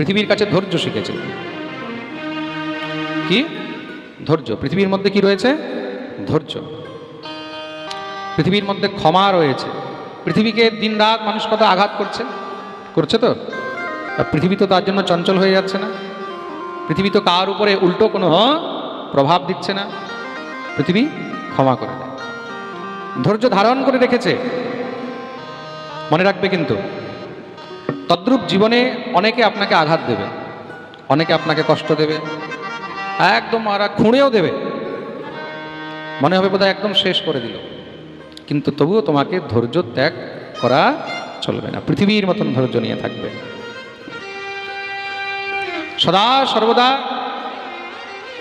পৃথিবীর কাছে ধৈর্য শিখেছে। কি? ধৈর্য। পৃথিবীর মধ্যে কি রয়েছে? ধৈর্য। পৃথিবীর মধ্যে ক্ষমা রয়েছে। পৃথিবীকে দিন রাত মানুষ কত আঘাত করছে। করছে তো? পৃথিবী তো তার জন্য চঞ্চল হয়ে যাচ্ছে না। পৃথিবী তো কার উপরে উল্টো কোনো প্রভাব দিচ্ছে না। পৃথিবী ক্ষমা করে দেয়। ধৈর্য ধারণ করে রেখেছে। মনে রাখবে কিন্তু তদ্রূপ জীবনে অনেকে আপনাকে আঘাত দেবে, অনেকে আপনাকে কষ্ট দেবে, একদম আর খুঁড়েও দেবে। মনে হবে বোধহয় একদম শেষ করে দিল। কিন্তু তবুও তোমাকে ধৈর্য ত্যাগ করা চলবে না। পৃথিবীর মতন ধৈর্য নিয়ে থাকবে। সদা সর্বদা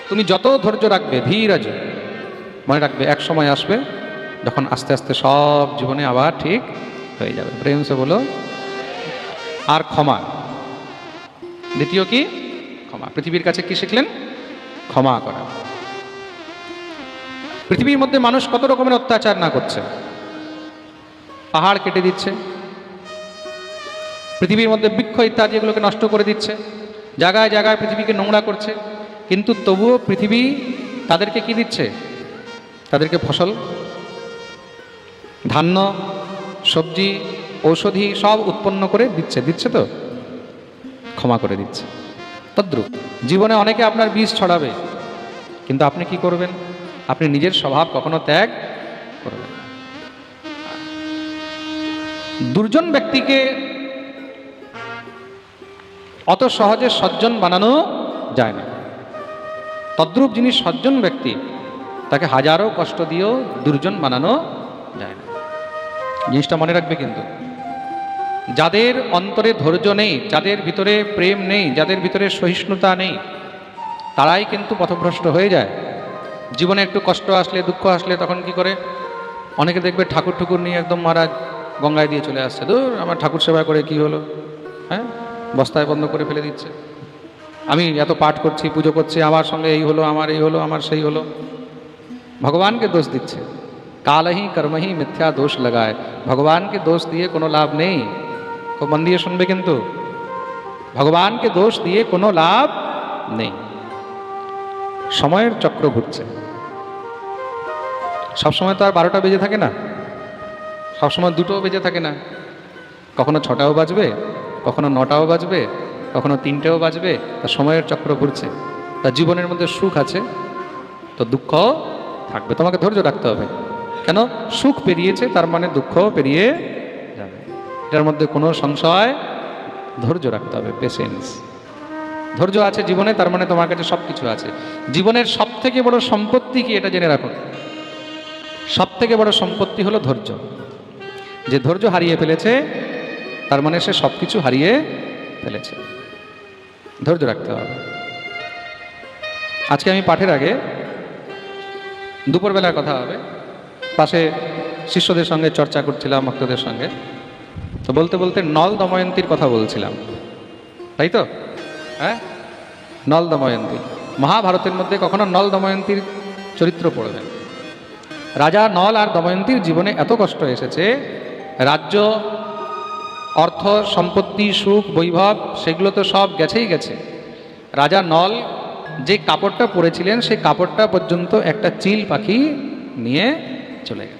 তুমি যত ধৈর্য রাখবে, ধীর আজ মনে রাখবে এক সময় আসবে যখন আস্তে আস্তে সব জীবনে আবার ঠিক হয়ে যাবে। প্রেম সে বলো আর ক্ষমা। দ্বিতীয় কি? ক্ষমা। পৃথিবীর কাছে কি শিখলেন? ক্ষমা করা। পৃথিবীর মধ্যে মানুষ কত রকমের অত্যাচার না করছে। পাহাড় কেটে দিচ্ছে। পৃথিবীর মধ্যে বৃক্ষ ইত্যাদি এগুলোকে নষ্ট করে দিচ্ছে। জায়গায় জায়গায় পৃথিবীকে নোংরা করছে। কিন্তু তবুও পৃথিবী তাদেরকে কি দিচ্ছে? তাদেরকে ফসল, ধান্য, সবজি ঔষধি সব উৎপন্ন করে দিচ্ছে দিচ্ছে তো? ক্ষমা করে দিচ্ছে। তদ্রুপ, জীবনে অনেকে আপনার বিষ ছড়াবে, কিন্তু আপনি কি করবেন? আপনি নিজের স্বভাব কখনো ত্যাগ করবেন। দুর্জন ব্যক্তিকে অত সহজে সজ্জন বানানো যায় না। তদ্রূপ যিনি সজ্জন ব্যক্তি, তাকে হাজারো কষ্ট দিয়েও দুর্জন বানানো যায় না। জিনিসটা মনে রাখবে কিন্তু যাদের অন্তরে ধৈর্য নেই, যাদের ভিতরে প্রেম নেই, যাদের ভিতরে সহিষ্ণুতা নেই, তারাই কিন্তু পথভ্রষ্ট হয়ে যায়। জীবনে একটু কষ্ট আসলে, দুঃখ আসলে তখন কি করে? অনেকে দেখবে ঠাকুর ঠুকুর নিয়ে একদম মহারাজ গঙ্গায় দিয়ে চলে আসছে। দূর আমার ঠাকুর সেবা করে কি হলো? হ্যাঁ? বস্তায় বন্ধ করে ফেলে দিচ্ছে। আমি এত পাঠ করছি, পুজো করছি, আমার সঙ্গে এই হলো, আমার এই হলো, আমার সেই হলো। ভগবানকে দোষ দিচ্ছে। কালহি কর্মহি মিথ্যা দোষ লাগায়। ভগবানকে দোষ দিয়ে কোনো লাভ নেই। খুব মন দিয়ে শুনবে কিন্তু। ভগবানকে দোষ দিয়ে কোনো লাভ নেই। সময়ের চক্র ঘুরছে। সবসময় তো আর বারোটা বেজে থাকে না। সবসময় দুটোও বেজে থাকে না। কখনো ছটাও বাজবে, কখনো নটাও বাজবে, কখনো তিনটেও বাজবে, তা সময়ের চক্র ঘুরছে। তা জীবনের মধ্যে সুখ আছে, তো দুঃখ থাকবে। তোমাকে ধৈর্য রাখতে হবে। কেন? সুখ পেরিয়েছে, তার মানে দুঃখ পেরিয়ে এটার মধ্যে কোনো সংশয় ধৈর্য রাখতে হবে পেশেন্স ধৈর্য আছে জীবনে, তার মানে তোমার কাছে সব কিছু আছে। জীবনের সব থেকে বড় সম্পত্তি কি এটা জেনে রাখো। সব থেকে বড় সম্পত্তি হলো ধৈর্য। যে ধৈর্য হারিয়ে ফেলেছে, তার মানে সে সব কিছু হারিয়ে ফেলেছে। ধৈর্য রাখতে হবে। আজকে আমি পাঠের আগে দুপুরবেলার কথা হবে। পাশে শিষ্যদের সঙ্গে চর্চা করছিলাম, ভক্তদের সঙ্গে। তো বলতে বলতে নল দময়ন্তীর কথা বলছিলাম। তাই তো? হ্যাঁ? নল দময়ন্তী। মহাভারতের মধ্যে কখনো নল দময়ন্তীর চরিত্র পড়বেন রাজা নল আর দময়ন্তীর জীবনে এত কষ্ট এসেছে, রাজ্য, অর্থ, সম্পত্তি, সুখ, বৈভব, সেগুলো তো সব গেছেই গেছে। রাজা নল যে কাপড়টা পরেছিলেন, সেই কাপড়টা পর্যন্ত একটা চিল পাখি নিয়ে চলে গেছে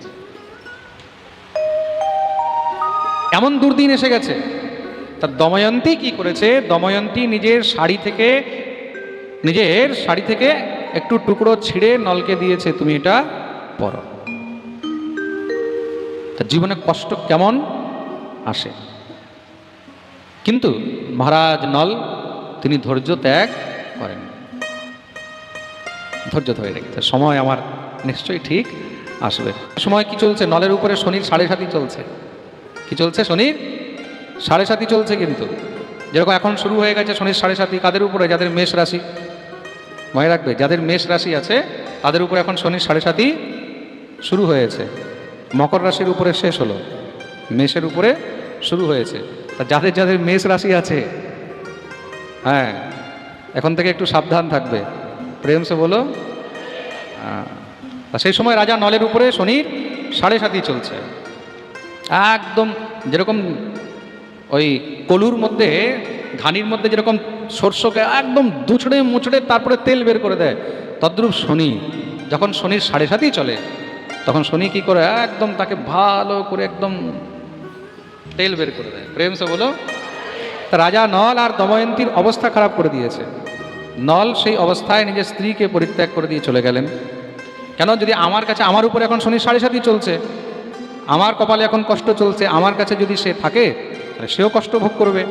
এমন দুর্দিন এসে গেছে। তা দময়ন্তী কি করেছে? দময়ন্তী নিজের শাড়ি থেকে, নিজের শাড়ি থেকে একটু টুকরো ছিঁড়ে নলকে দিয়েছে, তুমি এটা পরো। তা জীবনে কষ্ট কেমন আসে। কিন্তু মহারাজ নল, তিনি ধৈর্য ত্যাগ করেন। ধৈর্য ধরে রেখেছে সময় আমার নিশ্চয়ই ঠিক আসবে। সময় কি চলছে? নলের উপরে শনির সাড়ে সাতি চলছে। কি চলছে শনির? সাড়ে সাতই চলছে কিন্তু। যেরকম এখন শুরু হয়ে গেছে শনির সাড়ে সাতি কাদের উপরে? যাদের মেষ রাশি। মনে রাখবে, যাদের মেষ রাশি আছে, তাদের উপরে এখন শনির সাড়ে সাতই শুরু হয়েছে। মকর রাশির উপরে শেষ হলো, মেষের উপরে শুরু হয়েছে। তা যাদের যাদের মেষ রাশি আছে হ্যাঁ এখন থেকে একটু সাবধান থাকবে। প্রেম সে বলো সেই সময় রাজা নলের উপরে শনির সাড়ে সাতই চলছে। একদম যেরকম ওই কলুর মধ্যে, ঘানির মধ্যে যেরকম সর্ষকে একদম দুছড়ে মুচড়ে তারপরে তেল বের করে দেয়, তদ্রূপ শনি, যখন শনির সাড়ে সাতই চলে, তখন শনি কি করে একদম তাকে ভালো করে একদম তেল বের করে দেয়। প্রেম সে বলো, রাজা নল আর দময়ন্তীর অবস্থা খারাপ করে দিয়েছে। নল সেই অবস্থায় নিজের স্ত্রীকে পরিত্যাগ করে দিয়ে চলে গেলেন। কেন? যদি আমার কাছে, আমার উপর এখন শনি সাড়ে সাতই চলছে আমার কপালে এখন কষ্ট চলছে, আমার কাছে যদি সে থাকে, তাহলে সেও কষ্ট ভোগ করবে।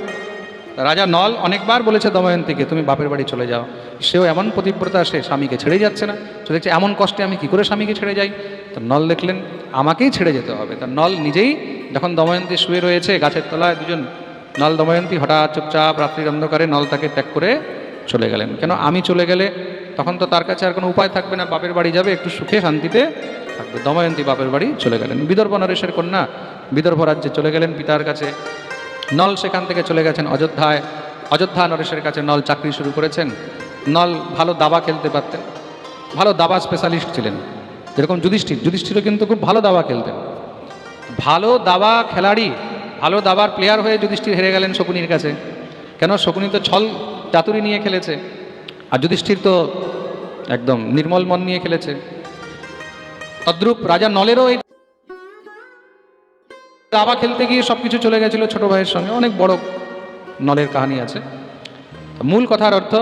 রাজা নল অনেকবার বলেছে দময়ন্তীকে, তুমি বাপের বাড়ি চলে যাও। সেও এমন প্রতিব্রতা, সে স্বামীকে ছেড়ে যাচ্ছে না। সে দেখছে এমন কষ্টে আমি কি করে স্বামীকে ছেড়ে যাই? তো নল দেখলেন, আমাকেই ছেড়ে যেতে হবে। তা নল নিজেই যখন দময়ন্তী শুয়ে রয়েছে, গাছের তলায় দুজন নল দময়ন্তী হঠাৎ চুপচাপ রাত্রির অন্ধকারে নল তাকে ত্যাগ করে চলে গেলেন। কেন আমি চলে গেলে? তখন তো তার কাছে আর কোনো উপায় থাকবে না। বাপের বাড়ি যাবে, একটু সুখে শান্তিতে থাকবে। দময়ন্তী বাপের বাড়ি চলে গেলেন। বিদর্ভ নরেশের কন্যা বিদর্ভ রাজ্যে চলে গেলেন পিতার কাছে। নল সেখান থেকে চলে গেছেন অযোধ্যায়। অযোধ্যা নরেশের কাছে নল চাকরি শুরু করেছেন। নল ভালো দাবা খেলতে পারতেন। ভালো দাবা স্পেশালিস্ট ছিলেন। যেরকম যুধিষ্ঠির। যুধিষ্ঠিরও কিন্তু খুব ভালো দাবা খেলতেন। ভালো দাবা খেলাড়ি, ভালো দাবার প্লেয়ার হয়ে যুধিষ্ঠির হেরে গেলেন শকুনির কাছে। কেন? শকুনি তো ছল চাতুরি নিয়ে খেলেছে। আর যুধিষ্ঠির তো একদম নির্মল মন নিয়ে খেলেছে। তদ্রূপ রাজা নলেরও এই দাবা খেলতে গিয়ে সব কিছু চলে গেছিল ছোট ভাইয়ের সঙ্গে। অনেক বড় নলের কাহিনী আছে। মূল কথার অর্থ,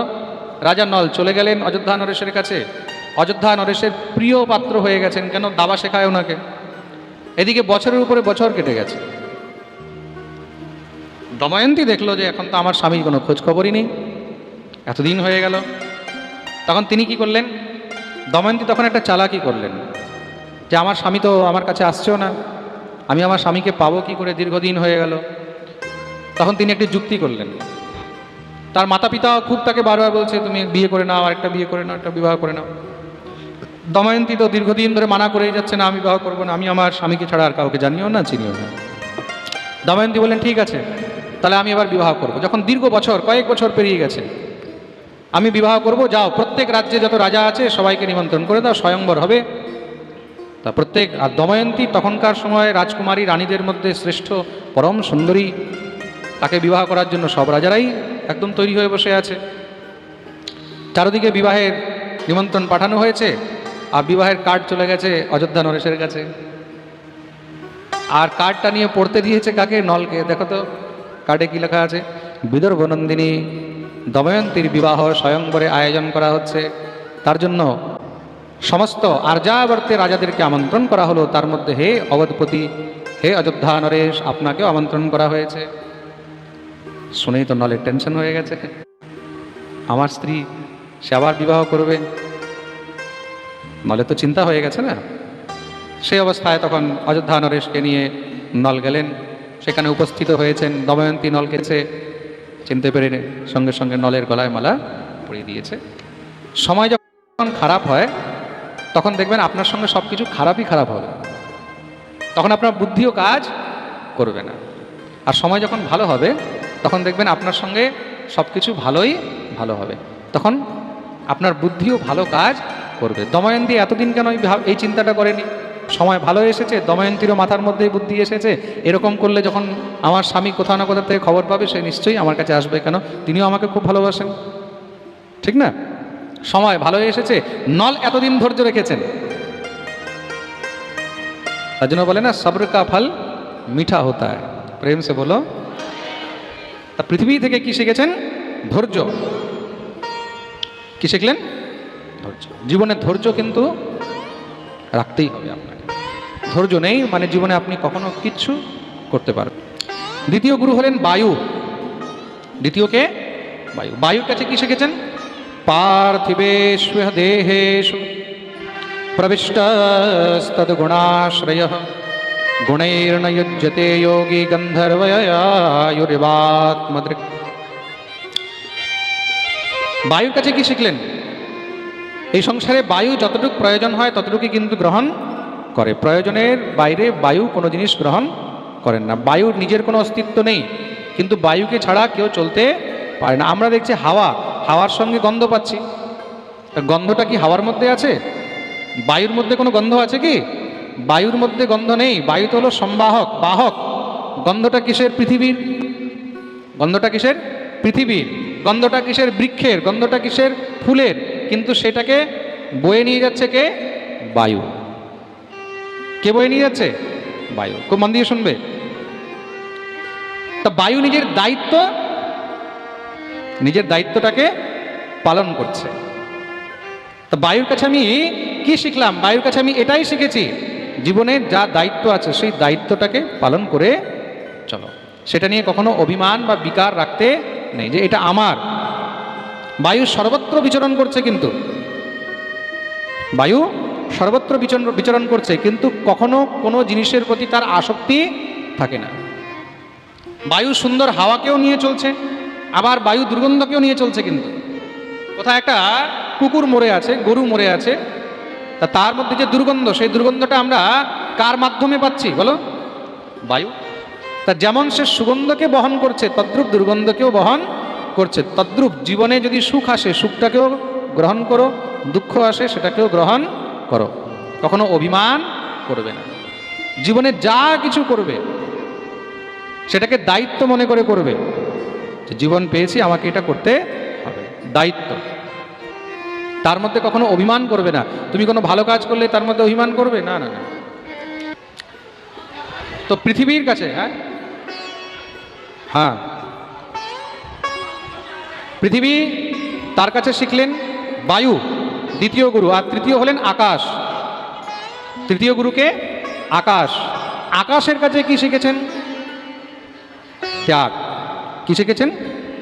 রাজা নল চলে গেলেন অযোধ্যা নরেশের কাছে। অযোধ্যা নরেশের প্রিয় পাত্র হয়ে গেছেন কেন? দাবা শেখায় ওনাকে। এদিকে বছরের উপরে বছর কেটে গেছে। দময়ন্তী দেখল যে এখন তো আমার স্বামীর কোনো খোঁজ খবরই নেই। এতদিন হয়ে গেল। তখন তিনি কি করলেন? দময়ন্তী তখন একটা চালাকি করলেন। যে আমার স্বামী তো আমার কাছে আসছেও না। আমি আমার স্বামীকে পাবো কি করে? দীর্ঘদিন হয়ে গেল। তখন তিনি একটি যুক্তি করলেন। তার মাতা পিতা খুব তাকে বারবার বলছে, তুমি বিয়ে করে নাও, আরেকটা বিয়ে করে নাও, একটা বিবাহ করে নাও। দময়ন্তী তো দীর্ঘদিন ধরে মানা করেই যাচ্ছে, না, আমি বিবাহ করব না, আমি আমার স্বামীকে ছাড়া আর কাউকে জানিও না, চিনিও না। দময়ন্তী বললেন, ঠিক আছে, তাহলে আমি এবার বিবাহ করব। যখন দীর্ঘ বছর, কয়েক বছর পেরিয়ে গেছে, আমি বিবাহ করব, যাও, প্রত্যেক রাজ্যে যত রাজা আছে, সবাইকে নিমন্ত্রণ করে দাও স্বয়ংবর হবে। তা প্রত্যেক আর দময়ন্তী তখনকার সময় রাজকুমারী রানীদের মধ্যে শ্রেষ্ঠ পরম সুন্দরী তাকে বিবাহ করার জন্য সব রাজারাই একদম তৈরি হয়ে বসে আছে। চারদিকে বিবাহের নিমন্ত্রণ পাঠানো হয়েছে, আর বিবাহের কার্ড চলে গেছে অযোধ্যা নরেশের কাছে। আর কার্ডটা নিয়ে পড়তে দিয়েছে কাকে? নলকে। দেখো তো কার্ডে কি লেখা আছে? বিদর্ভ নন্দিনী দময়ন্তীর বিবাহ স্বয়ংবরে আয়োজন করা হচ্ছে। তার জন্য সমস্ত আর্যাবর্তে রাজাদেরকে আমন্ত্রণ করা হলো। তার মধ্যে হে অবধপতি হে অযোধ্যা নরেশ, আপনাকেও আমন্ত্রণ করা হয়েছে। শুনেই তো নলের টেনশন হয়ে গেছে। আমার স্ত্রী, সে আবার বিবাহ করবে। নলে তো চিন্তা হয়ে গেছে না? সেই অবস্থায় তখন অযোধ্যা নরেশকে নিয়ে নল গেলেন। সেখানে উপস্থিত হয়েছেন দময়ন্তী নলকেছে চিনতে পেরে সঙ্গে সঙ্গে নলের গলায় মালা পরিয়ে দিয়েছে। সময় যখন খারাপ হয় তখন দেখবেন আপনার সঙ্গে সব কিছু খারাপই খারাপ হবে। তখন আপনার বুদ্ধিও কাজ করবে না। আর সময় যখন ভালো হবে, তখন দেখবেন আপনার সঙ্গে সব কিছু ভালোই ভালো হবে। তখন আপনার বুদ্ধিও ভালো কাজ করবে। দময়ন্তী এতদিন কেন এই চিন্তাটা করেনি? সময় ভালো এসেছে, দময়ন্তীরও মাথার মধ্যেই বুদ্ধি এসেছে। এরকম করলে যখন আমার স্বামী কোথাও না কোথাও থেকে খবর পাবে, সে নিশ্চয়ই আমার কাছে আসবে কেন? তিনিও আমাকে খুব ভালোবাসেন। ঠিক না? সময় ভালো এসেছে। নল এতদিন ধৈর্য রেখেছেন। তার জন্য বলে, না, সবর কা ফল মিঠা হতা প্রেম সে বলো, তা পৃথিবী থেকে কি শিখেছেন? ধৈর্য। কি শিখলেন? ধৈর্য। জীবনে ধৈর্য কিন্তু রাখতেই হবে আপনাকে। ধৈর্য নেই মানে জীবনে আপনি কখনো কিচ্ছু করতে পারবেন দ্বিতীয় গুরু হলেন বায়ু। দ্বিতীয় কে? বায়ু। বায়ুর কাছে কি শিখেছেন? পার্থিবেশু দেহেশু প্রবিষ্টস্তদ্গুণাশ্রয় গুণৈর্ন युज्यते योगी গন্ধর্বয়ায়ুরিবাত্মদৃক বায়ুর কাছে কি শিখলেন এই সংসারে বায়ু যতটুকু প্রয়োজন হয় ততটুকুই কিন্তু গ্রহণ করে প্রয়োজনের বাইরে বায়ু কোনো জিনিস গ্রহণ করেন না বায়ুর নিজের কোনো অস্তিত্ব নেই কিন্তু বায়ুকে ছাড়া কেউ চলতে পারে না আমরা দেখছি হাওয়া হাওয়ার সঙ্গে গন্ধ পাচ্ছি। গন্ধটা কি হাওয়ার মধ্যে আছে? বায়ুর মধ্যে কোনো গন্ধ আছে কি? বায়ুর মধ্যে গন্ধ নেই। বায়ু তো হলো সম্বাহক, বাহক। গন্ধটা কিসের? পৃথিবীর। গন্ধটা কিসের? পৃথিবীর। গন্ধটা কিসের? বৃক্ষের। গন্ধটা কিসের? ফুলের। কিন্তু সেটাকে বয়ে নিয়ে যাচ্ছে কে? বায়ু। কে বয়ে নিয়ে যাচ্ছে? বায়ু। খুব মন দিয়ে শুনবে। তা বায়ু নিজের দায়িত্ব নিজের দায়িত্বটাকে পালন করছে। তো বায়ুর কাছে আমি কি শিখলাম? বায়ুর কাছে আমি এটাই শিখেছি জীবনের যা দায়িত্ব আছে সেই দায়িত্বটাকে পালন করে চলো। সেটা নিয়ে কখনো অভিমান বা বিকার রাখতে নেই যে এটা আমার। বায়ু সর্বত্র বিচরণ করছে কিন্তু। বায়ু সর্বত্র বিচরণ বিচরণ করছে কিন্তু কখনো কোনো জিনিসের প্রতি তার আসক্তি থাকে না। বায়ু সুন্দর হাওয়াকেও নিয়ে চলছে। আবার বায়ু দুর্গন্ধকেও নিয়ে চলছে কিন্তু। কোথায় একটা কুকুর মরে আছে, গরু মরে আছে, তা তার মধ্যে যে দুর্গন্ধ, সেই দুর্গন্ধটা আমরা কার মাধ্যমে পাচ্ছি বলো? বায়ু। তা যেমন সে সুগন্ধকে বহন করছে, তদ্রুপ দুর্গন্ধকেও বহন করছে। তদ্রুপ জীবনে যদি সুখ আসে, সুখটাকেও গ্রহণ করো, দুঃখ আসে, সেটাকেও গ্রহণ করো। কখনো অভিমান করবে না। জীবনে যা কিছু করবে, সেটাকে দায়িত্ব মনে করে করবে। যে জীবন পেয়েছি, আমাকে এটা করতে হবে। দায়িত্ব। তার মধ্যে কখনো অভিমান করবে না। তুমি কোনো ভালো কাজ করলে তার মধ্যে অভিমান করবে? না না না। তো পৃথিবীর কাছে হ্যাঁ? হ্যাঁ। পৃথিবী তার কাছে শিখলেন বায়ু, দ্বিতীয় গুরু, আর তৃতীয় হলেন আকাশ। তৃতীয় গুরুকে আকাশ। আকাশের কাছে কি শিখেছেন? ত্যাগ। কি শিখেছেন?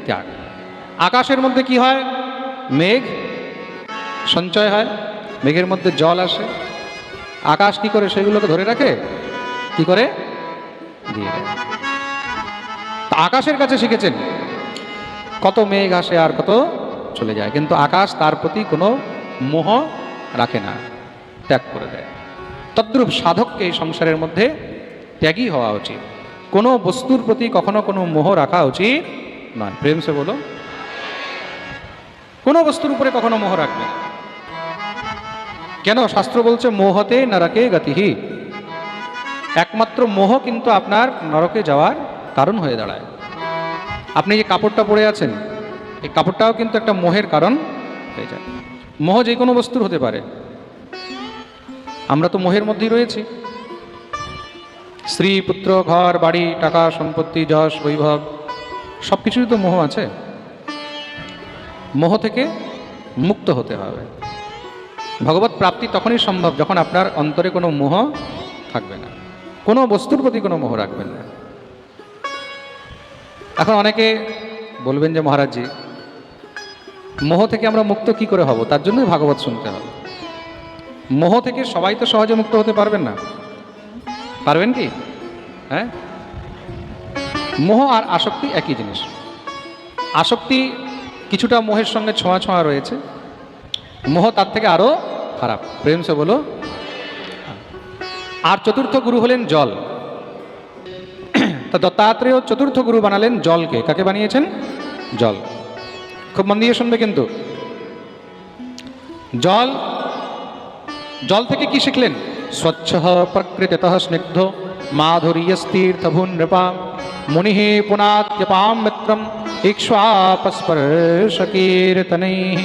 ত্যাগ। আকাশের মধ্যে কি হয়? মেঘ। সঞ্চয় হয়। মেঘের মধ্যে জল আসে। আকাশ কি করে সেগুলোকে ধরে রাখে? কি করে? দিয়ে আকাশের কাছে শিখেছেন? কত মেঘ আসে আর কত চলে যায়। কিন্তু আকাশ তার প্রতি কোনো মোহ রাখে না। ত্যাগ করে দেয়। তদ্রূপ সাধককে এই সংসারের মধ্যে ত্যাগী হওয়া উচিত। কোনো বস্তুর প্রতি কখনো কোনো মোহ রাখা উচিত নয়। প্রেম সে বলো। কোনো বস্তুর উপরে কখনো মোহ রাখবে। কেন? শাস্ত্র বলছে, মোহতে নরকে গতিহি। একমাত্র মোহ কিন্তু আপনার নরকে যাওয়ার কারণ হয়ে দাঁড়ায়। আপনি যে কাপড়টা পরে আছেন, এই কাপড়টাও কিন্তু একটা মোহের কারণ হয়ে যায়। মোহ যে কোনো বস্তুর হতে পারে। আমরা তো মোহের মধ্যেই রয়েছি। স্ত্রী পুত্র ঘর, বাড়ি, টাকা, সম্পত্তি, যশ, বৈভব সব কিছুরই তো মোহ আছে। মোহ থেকে মুক্ত হতে হবে। ভগবত প্রাপ্তি তখনই সম্ভব যখন আপনার অন্তরে কোনো মোহ থাকবে না। কোনো বস্তুর প্রতি কোনো মোহ রাখবেন না। এখন অনেকে বলবেন যে, মহারাজজি, মোহ থেকে আমরা মুক্ত কি করে হব? তার জন্যই ভাগবত শুনতে হবে। মোহ থেকে সবাই তো সহজে মুক্ত হতে পারবেন না। পারবেন কি? হ্যাঁ? মোহ আর আসক্তি একই জিনিস। আসক্তি কিছুটা মোহের সঙ্গে ছোঁয়া ছোঁয়া রয়েছে। মোহ তার থেকে আরও খারাপ। প্রেম সে বলো। আর চতুর্থ গুরু হলেন জল। তা দত্তাত্রেয় চতুর্থ গুরু বানালেন জলকে। কাকে বানিয়েছেন? জল। খুব মন দিয়ে শুনবে কিন্তু। জল জল থেকে কি শিখলেন? স্বচ্ছ প্রকৃতিত স্নিগ্ধ মাধুর্যস্তীর্থভূন নৃপা মুনি পুনাত্যপাম মিত্রম ইক্ষ্বাপস্পর্শকীর্তনৈ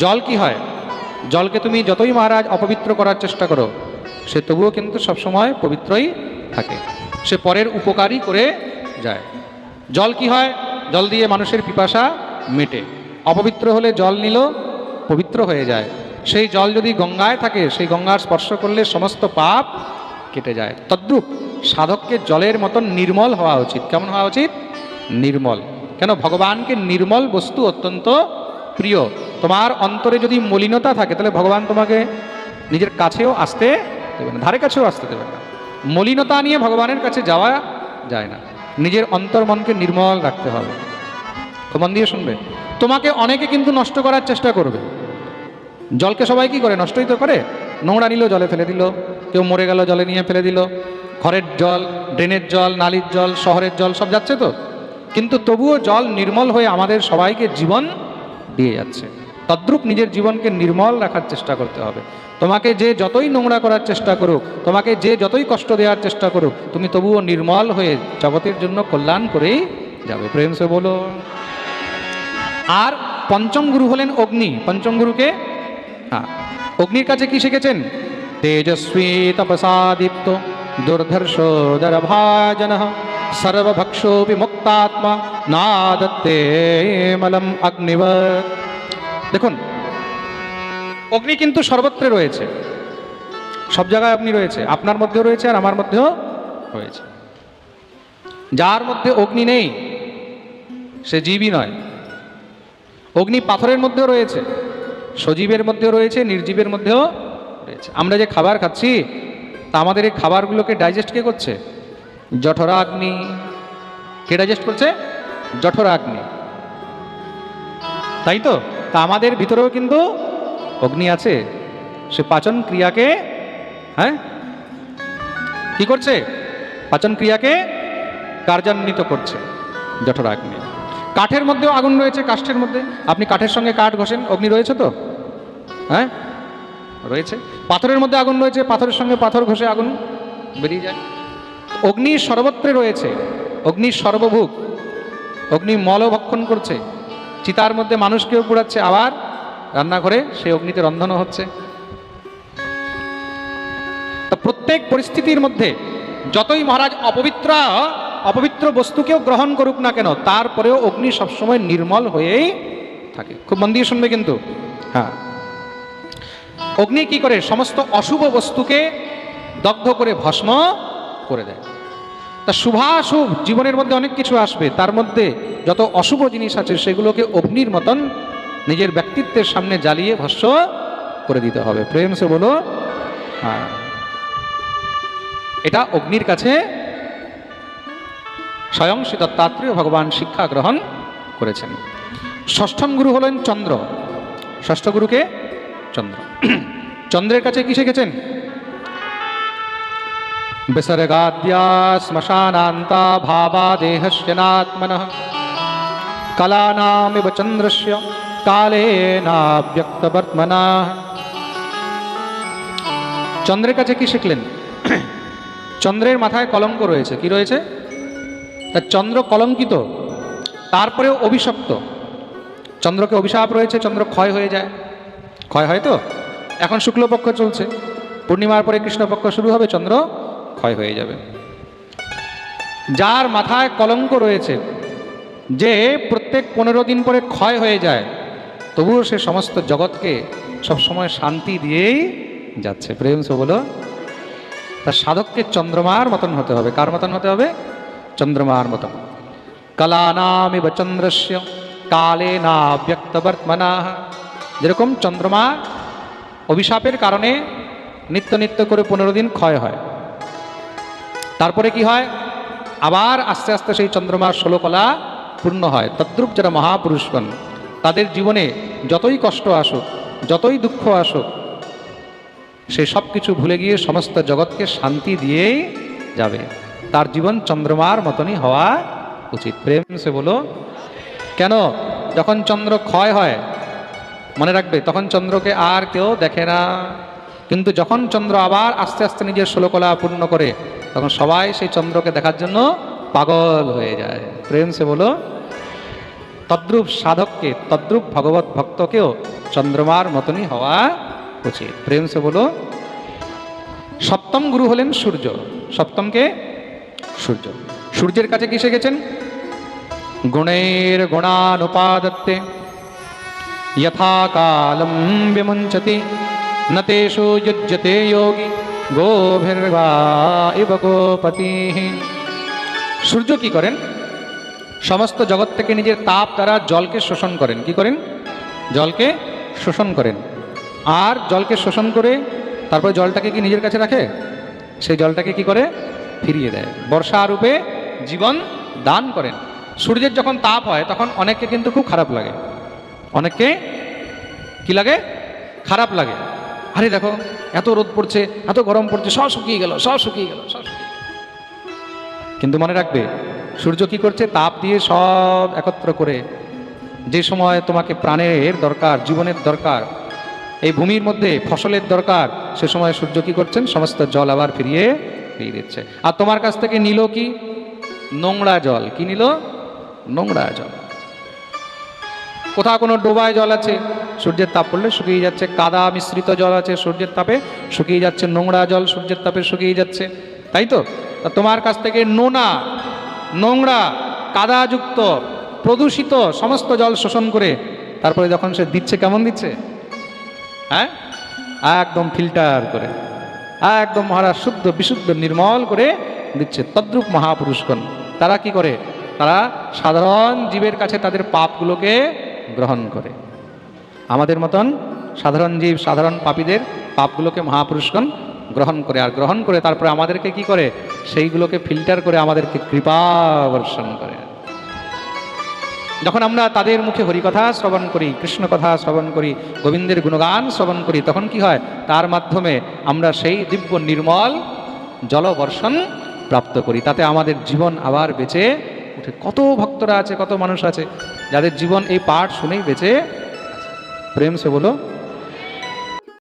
জল কি হয় জলকে তুমি যতই মহারাজ অপবিত্র করার চেষ্টা করো সে তবুও কিন্তু সবসময় পবিত্রই থাকে সে পরের উপকারই করে যায় জল কি হয় জল দিয়ে মানুষের পিপাসা মেটে অপবিত্র হলে জল নিল পবিত্র হয়ে যায় সেই জল যদি গঙ্গায় থাকে, সেই গঙ্গার স্পর্শ করলে সমস্ত পাপ কেটে যায়। তদ্রূপ সাধককে জলের মতন নির্মল হওয়া উচিত। কেমন হওয়া উচিত? নির্মল। কেন? ভগবানকে নির্মল বস্তু অত্যন্ত প্রিয়। তোমার অন্তরে যদি মলিনতা থাকে, তাহলে ভগবান তোমাকে নিজের কাছেও আসতে দেবে না, ধারে কাছেও আসতে দেবে না। মলিনতা নিয়ে ভগবানের কাছে যাওয়া যায় না। নিজের অন্তর মনকে নির্মল রাখতে হবে। তো মন দিয়ে শুনবে। তোমাকে অনেকে কিন্তু নষ্ট করার চেষ্টা করবে। জলকে সবাই কি করে? নষ্টই তো করে? নোংরা নিল, জলে ফেলে দিল। কেউ মরে গেল, জলে নিয়ে ফেলে দিল। ঘরের জল, ড্রেনের জল, নালির জল, শহরের জল সব যাচ্ছে তো? কিন্তু তবুও জল নির্মল হয়ে আমাদের সবাইকে জীবন দিয়ে যাচ্ছে। তদ্রূপ নিজের জীবনকে নির্মল রাখার চেষ্টা করতে হবে। তোমাকে যে যতই নোংরা করার চেষ্টা করুক, তোমাকে যে যতই কষ্ট দেওয়ার চেষ্টা করুক, তুমি তবুও নির্মল হয়ে জগতের জন্য কল্যাণ করেই যাবে। প্রেম সে বলো। আর পঞ্চম গুরু হলেন অগ্নি। পঞ্চম গুরুকে হ্যাঁ অগ্নির কাছে কি শিখেছেন? তেজস্বী তপসাদীপ্ত দুর্ধর্ষোদর ভাজন সর্বভক্ষোপি মুক্তাত্মা নাদত্তে মলম অগ্নিব। দেখুন, অগ্নি কিন্তু সর্বত্রে রয়েছে। সব জায়গায় অগ্নি রয়েছে। আপনার মধ্যেও রয়েছে আর আমার মধ্যেও রয়েছে। যার মধ্যে অগ্নি নেই, সে জীবই নয়। অগ্নি পাথরের মধ্যেও রয়েছে। সজীবের মধ্যেও রয়েছে, নির্জীবের মধ্যেও রয়েছে। আমরা যে খাবার খাচ্ছি, তা আমাদের এই খাবারগুলোকে ডাইজেস্ট কে করছে? জঠরাগ্নি কে ডাইজেস্ট করছে? জঠরা জঠরাগ্নি তাই তো? তা আমাদের ভিতরেও কিন্তু অগ্নি আছে। সে পাচন ক্রিয়াকে হ্যাঁ? কি করছে? পাচন ক্রিয়াকে কার্যান্বিত করছে জঠরাগ্নি কাঠের মধ্যেও আগুন রয়েছে, কাষ্ঠের মধ্যে। আপনি কাঠের সঙ্গে কাঠ ঘষেন, অগ্নি রয়েছে তো? হ্যাঁ? রয়েছে। পাথরের মধ্যে আগুন রয়েছে, পাথরের সঙ্গে পাথর ঘষে আগুন বেরিয়ে যায়। অগ্নি সর্বত্রে রয়েছে, অগ্নি সর্বভূক অগ্নি মল ভক্ষণ করছে। চিতার মধ্যে মানুষকেও পুড়াচ্ছে, আবার রান্নাঘরে সেই অগ্নিতে রন্ধনও হচ্ছে। তো প্রত্যেক পরিস্থিতির মধ্যে যতই মহারাজ অপবিত্র অপবিত্র বস্তুকেও গ্রহণ করুক না কেন, তারপরেও অগ্নি সবসময় নির্মল হয়েই থাকে। খুব মন দিয়ে শুনবে কিন্তু। হ্যাঁ। অগ্নি কি করে সমস্ত অশুভ বস্তুকে দগ্ধ করে ভস্ম করে দেয়? তা শুভাশুভ জীবনের মধ্যে অনেক কিছু আসবে। তার মধ্যে যত অশুভ জিনিস আছে, সেগুলোকে অগ্নির মতন নিজের ব্যক্তিত্বের সামনে জ্বালিয়ে ভস্ম করে দিতে হবে। প্রেম সে বলো হ্যাঁ। এটা অগ্নির কাছে স্বয়ং শ্রী দত্তাত্রেয় ভগবান শিক্ষা গ্রহণ করেছেন। ষষ্ঠম গুরু হলেন চন্দ্র। ষষ্ঠ গুরুকে চন্দ্র। চন্দ্রের কাছে কি শিখেছেন বিসর্গাদ্যা শ্মশানান্তা ভাবা দেহস্য নাত্মন কলানামিব চন্দ্রস্য, কালেনাব্যক্তবর্তমনা। চন্দ্রের কাছে কি শিখলেন চন্দ্রের মাথায় কলঙ্ক রয়েছে। কি রয়েছে? তা চন্দ্র কলঙ্কিত, তারপরেও অভিশপ্ত। চন্দ্রকে অভিশাপ রয়েছে, চন্দ্র ক্ষয় হয়ে যায়। ক্ষয় হয় তো? এখন শুক্লপক্ষ চলছে। পূর্ণিমার পরে কৃষ্ণপক্ষ শুরু হবে, চন্দ্র ক্ষয় হয়ে যাবে। যার মাথায় কলঙ্ক রয়েছে, যে প্রত্যেক পনেরো দিন পরে ক্ষয় হয়ে যায়, তবুও সে সমস্ত জগৎকে সবসময় শান্তি দিয়েই যাচ্ছে। প্রেম সে বলো। তার সাধককে চন্দ্রমার মতন হতে হবে। কার মতন হতে হবে? চন্দ্রমার মতন। কলা কলানামিব চন্দ্রস্য কালে না ব্যক্তবর্তমনা যেরকম চন্দ্রমা অভিশাপের কারণে নিত্য নিত্য করে পনেরো দিন ক্ষয় হয়। তারপরে কি হয়? আবার আস্তে আস্তে সেই চন্দ্রমার ষোলো কলা পূর্ণ হয়। তদ্রূপ যারা মহাপুরুষগণ, তাদের জীবনে যতই কষ্ট আসুক, যতই দুঃখ আসুক, সে সব কিছু ভুলে গিয়ে সমস্ত জগৎকে শান্তি দিয়েই যাবে। তার জীবন চন্দ্রমার মতনই হওয়া উচিত। প্রেম সে বলো, কেন? যখন চন্দ্র ক্ষয় হয় মনে রাখবে, তখন চন্দ্রকে আর কেউ দেখে না। কিন্তু যখন চন্দ্র আবার আস্তে আস্তে নিজের ষোলকলা পূর্ণ করে, তখন সবাই সেই চন্দ্রকে দেখার জন্য পাগল হয়ে যায়। প্রেম সে বলো, তদ্রূপ সাধককে, তদ্রূপ ভগবত ভক্তকেও চন্দ্রমার মতনই হওয়া উচিত। প্রেম সে বলো, সপ্তম গুরু হলেন সূর্য। সপ্তমকে সূর্য। সূর্যের কাছে কি শিখেছেন গুণের গুণানুপাদত্তে। यथा कालं विमुञ्चति न तेषु युज्यते योगी गोभिर्वा इव गोपतिः সূর্য কি করেন সমস্ত জগৎ থেকে নিজের তাপ দ্বারা জলকে শোষণ করেন কি করেন জলকে শোষণ করেন আর জলকে শোষণ করে তারপরে জলটাকে কি নিজের কাছে রাখে সেই জলটাকে কি করে ফিরিয়ে দেয় বর্ষা রূপে জীবন দান করেন সূর্যের যখন তাপ হয় তখন অনেককে কিন্তু খুব খারাপ লাগে অনেককে? কি লাগে? খারাপ লাগে। আরে দেখো, এত রোদ পড়ছে, এত গরম পড়ছে, সব শুকিয়ে গেল, সব শুকিয়ে গেল, সব কিন্তু মনে রাখবে, সূর্য কি করছে? তাপ দিয়ে সব একত্র করে যে সময় তোমাকে প্রাণের দরকার, জীবনের দরকার, এই ভূমির মধ্যে ফসলের দরকার, সে সময় সূর্য কি করছেন? সমস্ত জল আবার ফিরিয়ে ফিরিয়ে দিচ্ছে। আর তোমার কাছ থেকে নিল কি? নোংরা জল। কি নিল? নোংরা জল। কোথাও কোনো ডোবায় জল আছে, সূর্যের তাপ পড়লে শুকিয়ে যাচ্ছে, কাদা মিশ্রিত জল আছে, সূর্যের তাপে শুকিয়ে যাচ্ছে, নোংরা জল সূর্যের তাপে শুকিয়ে যাচ্ছে। তাই তো? তোমার কাছ থেকে নোনা, নোংরা, কাদাযুক্ত, প্রদূষিত সমস্ত জল শোষণ করে তারপরে যখন সে দিচ্ছে, কেমন দিচ্ছে? হ্যাঁ? একদম ফিল্টার করে, একদম মহারাজ শুদ্ধ, বিশুদ্ধ, নির্মল করে দিচ্ছে, তদ্রূপ মহাপুরুষগণ। তারা কি করে? তারা সাধারণ জীবের কাছে তাদের পাপগুলোকে গ্রহণ করে। আমাদের মতন সাধারণ জীব, সাধারণ পাপীদের পাপগুলোকে মহাপুরুষগণ গ্রহণ করে। আর গ্রহণ করে তারপরে আমাদেরকে কি করে? সেইগুলোকে ফিল্টার করে আমাদেরকে কৃপা বর্ষণ করে। যখন আমরা তাদের মুখে হরিকথা শ্রবণ করি, কৃষ্ণ কথা শ্রবণ করি, গোবিন্দের গুণগান শ্রবণ করি, তখন কি হয়? তার মাধ্যমে আমরা সেই দিব্য নির্মল জলবর্ষণ প্রাপ্ত করি। তাতে আমাদের জীবন আবার বেঁচে উঠে। কত ভক্তরা আছে, কত মানুষ আছে। যাদের জীবন এই পাঠ শুনেই বেঁচে প্রেম সে বলো